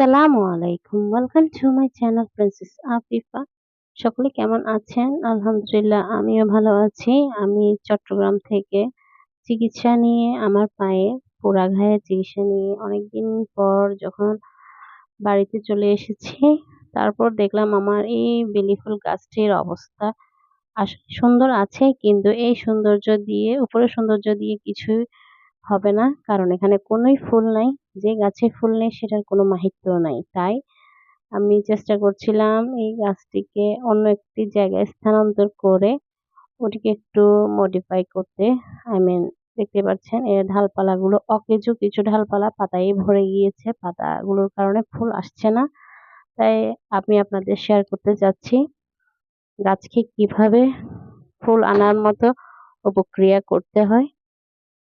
আসসালামু আলাইকুম। Welcome to my channel princess Afifa সকলে কেমন আছেন? আলহামদুলিল্লাহ, আমিও ভালো আছি। আমি চট্টগ্রাম থেকে চিকিৎসা নিয়ে, আমার পায়ে পোড়া ঘায়ে চিকিৎসা নিয়ে অনেকদিন পর যখন বাড়িতে চলে এসেছি, তারপর দেখলাম আমার এই বেলি ফুল গাছটির অবস্থা আসলে সুন্দর আছে, কিন্তু এই সৌন্দর্য দিয়ে উপরে সৌন্দর্য দিয়ে কিছুই হবে না। কারণ এখানে কোনোই ফুল নাই। যে গাছে ফুল নেই, সেটার কোনো মাহিত্য নাই। তাই আমি চেষ্টা করছিলাম এই গাছটিকে অন্য একটি জায়গায় স্থানান্তর করে ওটিকে একটু মডিফাই করতে। আই মিন দেখতে পাচ্ছেন, এর ঢালপালাগুলো অকেজো কিছু ঢালপালা পাতায় ভরে গিয়েছে। পাতাগুলোর কারণে ফুল আসছে না। তাই আমি আপনাদের শেয়ার করতে যাচ্ছি। গাছকে কীভাবে ফুল আনার মতো উপক্রিয়া করতে হয়।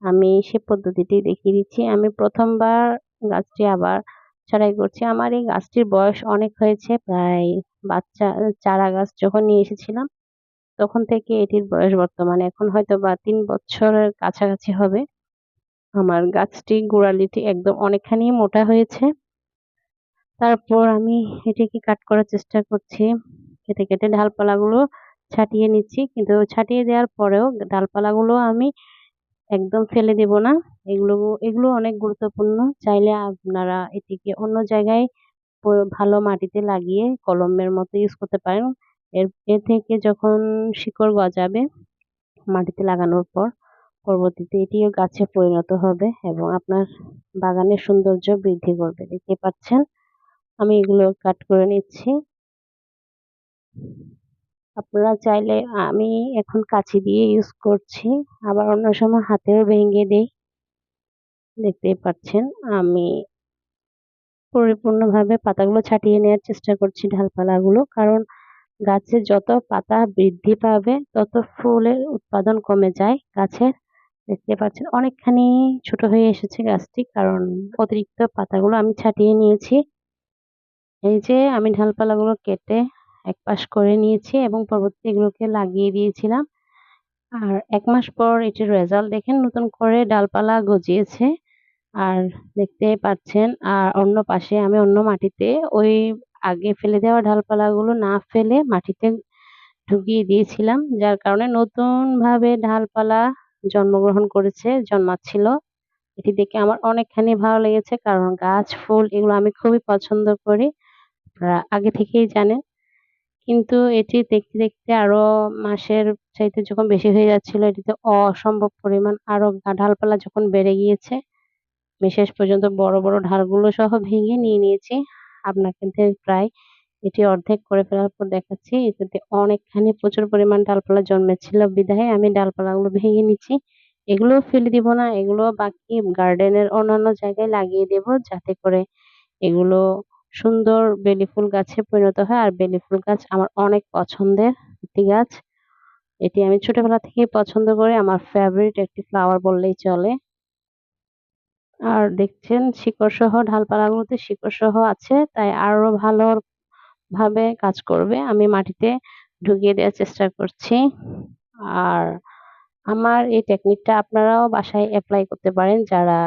আমি সে পদ্ধতিটি দেখিয়ে দিচ্ছি। আমি প্রথমবার গাছটি আবার ছাড়াই করছি। আমার এই গাছটির বয়স অনেক হয়েছে, প্রায় বাচ্চা, চারা গাছ যখন নিয়ে এসেছিলাম, তখন থেকে এটির বয়স বর্তমানে। এখন হয়তো বা তিন বছরের কাছাকাছি হবে। আমার গাছটি গোড়ালিটি একদম অনেকখানি মোটা হয়েছে। তারপর আমি এটিকে কাট করার চেষ্টা করছি। কেটে কেটে ডালপালাগুলো ছাটিয়ে নিচ্ছি। কিন্তু ছাটিয়ে দেওয়ার পরেও ডালপালাগুলো আমি একদম ফেলে দেব না। এগুলো এগুলো অনেক গুরুত্বপূর্ণ। চাইলে আপনারা এটিকে অন্য জায়গায় ভালো মাটিতে লাগিয়ে কলমের মতো ইউজ করতে পারেন। এর, এ থেকে যখন শিকড় গজাবে মাটিতে লাগানোর পর, পরবর্তীতে এটিও গাছে পরিণত হবে এবং আপনার বাগানের সৌন্দর্য বৃদ্ধি করবে। দেখতে পাচ্ছেন? আমি এগুলো কাট করে নিচ্ছি। আপনারা চাইলে আমি এখন কাঁচি দিয়ে ইউজ করছি। আবার অন্য সময় হাতেও ভেঙে দেই। দেখতেই পাচ্ছেন, আমি পরিপূর্ণভাবে পাতাগুলো ছাটিয়ে নেওয়ার চেষ্টা করছি ডালপালাগুলো কারণ গাছে যত পাতা বৃদ্ধি পাবে, তত ফুলের উৎপাদন কমে যায় গাছের। দেখতে পাচ্ছেন, অনেকখানি ছোট হয়ে এসেছে গাছটি, কারণ অতিরিক্ত পাতাগুলো আমি ছাটিয়ে নিয়েছি। এই যে আমি ডালপালাগুলো কেটে এক পাশ করে নিয়েছি এবং পরবর্তী এগুলোকে লাগিয়ে দিয়েছিলাম। আর এক মাস পর এটির রেজাল্ট দেখেন, নতুন করে ডালপালা গজিয়েছে। আর দেখতে পাচ্ছেন, আর অন্য পাশে আমি অন্য মাটিতে ওই আগে ফেলে দেওয়া ডালপালাগুলো না ফেলে মাটিতে ঢুকিয়ে দিয়েছিলাম, যার কারণে নতুন ভাবে ডালপালা জন্মগ্রহণ করেছে, জন্মাচ্ছিল। এটি দেখে আমার অনেকখানি ভালো লেগেছে, কারণ গাছ, ফুল এগুলো আমি খুবই পছন্দ করি। আগে থেকেই জানেন। কিন্তু এটি দেখতে দেখতে আরও মাসের চাইতে যখন বেশি হয়ে যাচ্ছিল, এটিতে অসম্ভব পরিমাণ আরও ডালপালা যখন বেড়ে গিয়েছে, আমি শেষ পর্যন্ত বড় বড় ঢালগুলো সহ ভেঙে নিয়ে নিয়েছি। আপনাকে প্রায় এটি অর্ধেক করে ফেলার পর দেখাচ্ছি, এটাতে অনেকখানি প্রচুর পরিমাণ ডালপালা জন্মেছিল। বিধায় আমি ডালপালাগুলো ভেঙে নিচ্ছি। এগুলো ফেলে দিব না, এগুলো বাকি গার্ডেনের অন্যান্য জায়গায় লাগিয়ে দেব, যাতে করে এগুলো সুন্দর বেলি ফুল গাছে পরিণত হয়। আর বেলি ফুল গাছ আমার অনেক পছন্দের একটি গাছ। এটি আমি ছোটবেলা থেকেই পছন্দ করি। আমার ফেভারিট একটি ফ্লাওয়ার বললেই চলে। আর দেখছেন, শিকড় সহ ডালপালাগুলোতে শিকড় সহ আছে, তাই আরও ভালো ভাবে কাজ করবে। আমি মাটিতে ঢুকিয়ে দেওয়ার চেষ্টা করছি। আর আমার এই টেকনিকটা আপনারাও বাসায় অ্যাপ্লাই করতে পারেন। যারা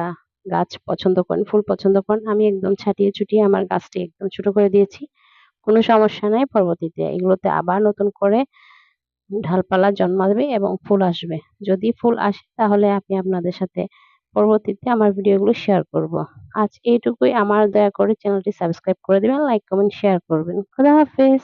গাছ পছন্দ করেন, ফুল পছন্দ করেন, আমি একদম ছাটিয়ে ছুটিয়ে আমার গাছটি একদম ছোট করে দিয়েছি। কোনো সমস্যা নাই, পরবর্তীতে এগুলোতে আবার নতুন করে ঢালপালা জন্মাবে এবং ফুল আসবে। যদি ফুল আসে তাহলে আমি আপনাদের সাথে পরবর্তীতে আমার ভিডিওগুলো শেয়ার করব। আজ এইটুকুই, আমার দয়া করে চ্যানেলটি সাবস্ক্রাইব করে দিবেন লাইক কমেন্ট শেয়ার করবেন। খুদা হাফেজ!